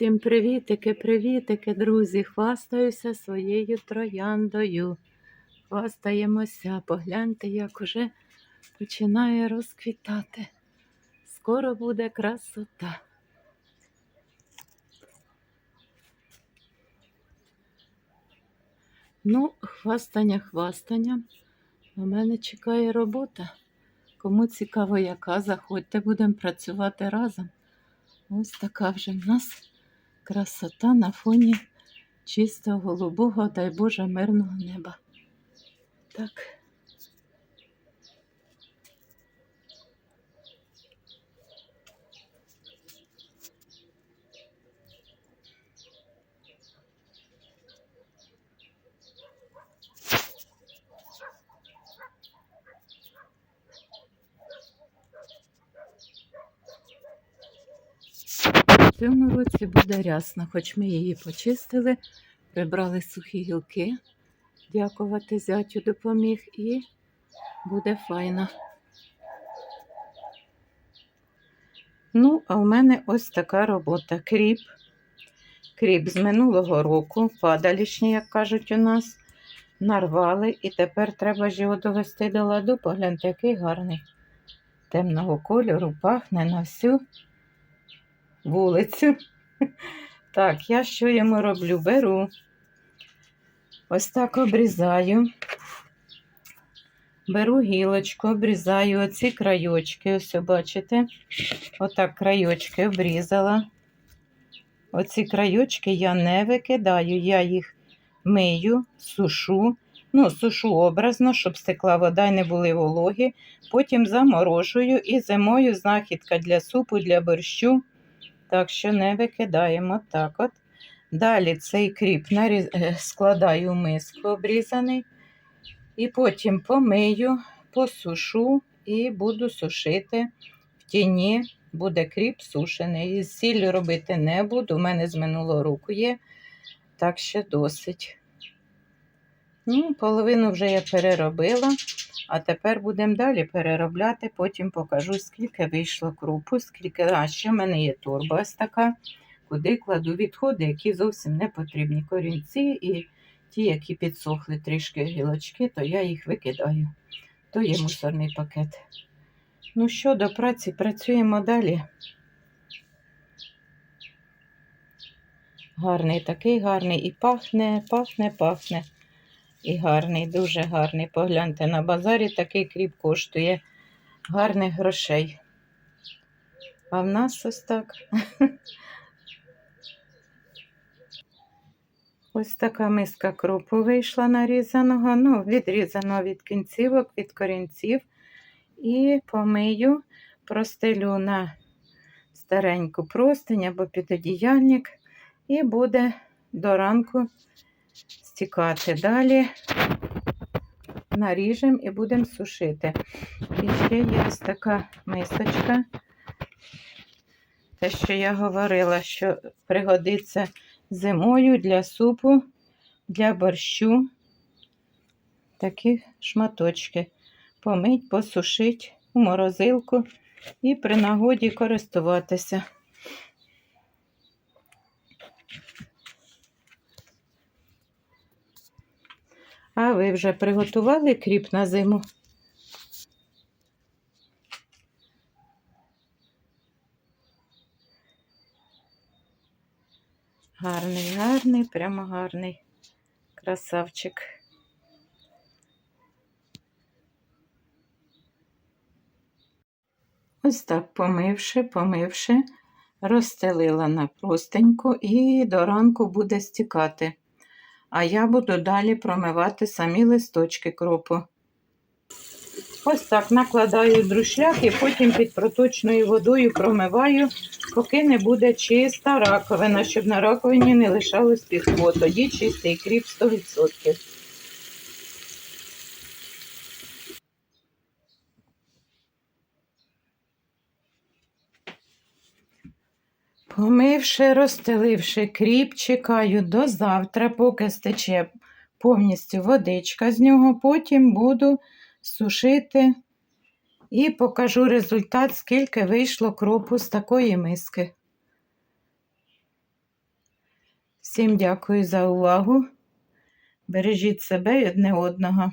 Всім привітики, привітики, друзі! Хвастаюся своєю трояндою. Хвастаємося. Погляньте, як уже починає розквітати. Скоро буде красота. Ну, хвастання, хвастання. У мене чекає робота. Кому цікаво, яка, заходьте, будемо працювати разом. Ось така вже в нас красота на фоні чистого голубого, дай Боже, мирного неба. Так. В цьому році буде рясно, хоч ми її почистили, прибрали сухі гілки. Дякувати зятю допоміг і буде файно. Ну, а в мене ось така робота. Кріп. Кріп з минулого року, падалішні, як кажуть у нас, нарвали, і тепер треба ж його довести до ладу. Погляньте, який гарний. Темного кольору, пахне на всю вулицю. Так, я що йому роблю? Беру. Ось так обрізаю. Беру гілочку, обрізаю оці крайочки. Ось, бачите? Отак крайочки обрізала. Оці крайочки я не викидаю, я їх мию, сушу. Ну, сушу образно, щоб стекла вода і не були вологі. Потім заморожую і зимою знахідка для супу, для борщу. Так що не викидаємо так от. Далі цей кріп е, складаю в миску обрізаний. І потім помию, посушу і буду сушити в тіні. Буде кріп сушений. Із сіллю робити не буду. У мене з минулого року є, так що досить. Ну, половину вже я переробила, а тепер будемо далі переробляти. Потім покажу, скільки вийшло крупу, скільки. А ще в мене є торба ось така, куди кладу відходи, які зовсім не потрібні. Корінці і ті, які підсохли трішки гілочки, то я їх викидаю. То є мусорний пакет. Ну що, до праці працюємо далі. Гарний, такий гарний і пахне, пахне, пахне. І гарний, дуже гарний. Погляньте, на базарі такий кріп коштує гарних грошей. А в нас ось так. Ось така миска кропу вийшла нарізаного, ну, відрізаного від кінцівок, від корінців. І помию, простелю на стареньку простинь або підодіяльник, і буде до ранку стікати. Далі наріжемо і будемо сушити. І ще є ось така мисочка. Те, що я говорила, що пригодиться зимою для супу, для борщу. Такі шматочки. Помить, посушить у морозилку і при нагоді користуватися. А ви вже приготували кріп на зиму? Гарний, гарний, прямо гарний красавчик. Ось так помивши, помивши, розстелила на простеньку і до ранку буде стікати. А я буду далі промивати самі листочки кропу. Ось так накладаю друшляк і потім під проточною водою промиваю, поки не буде чиста раковина, щоб на раковині не лишалось піску. Тоді чистий кріп 100%. Помивши, розстеливши кріп, чекаю до завтра, поки стече повністю водичка з нього. Потім буду сушити і покажу результат, скільки вийшло кропу з такої миски. Всім дякую за увагу. Бережіть себе і одне одного.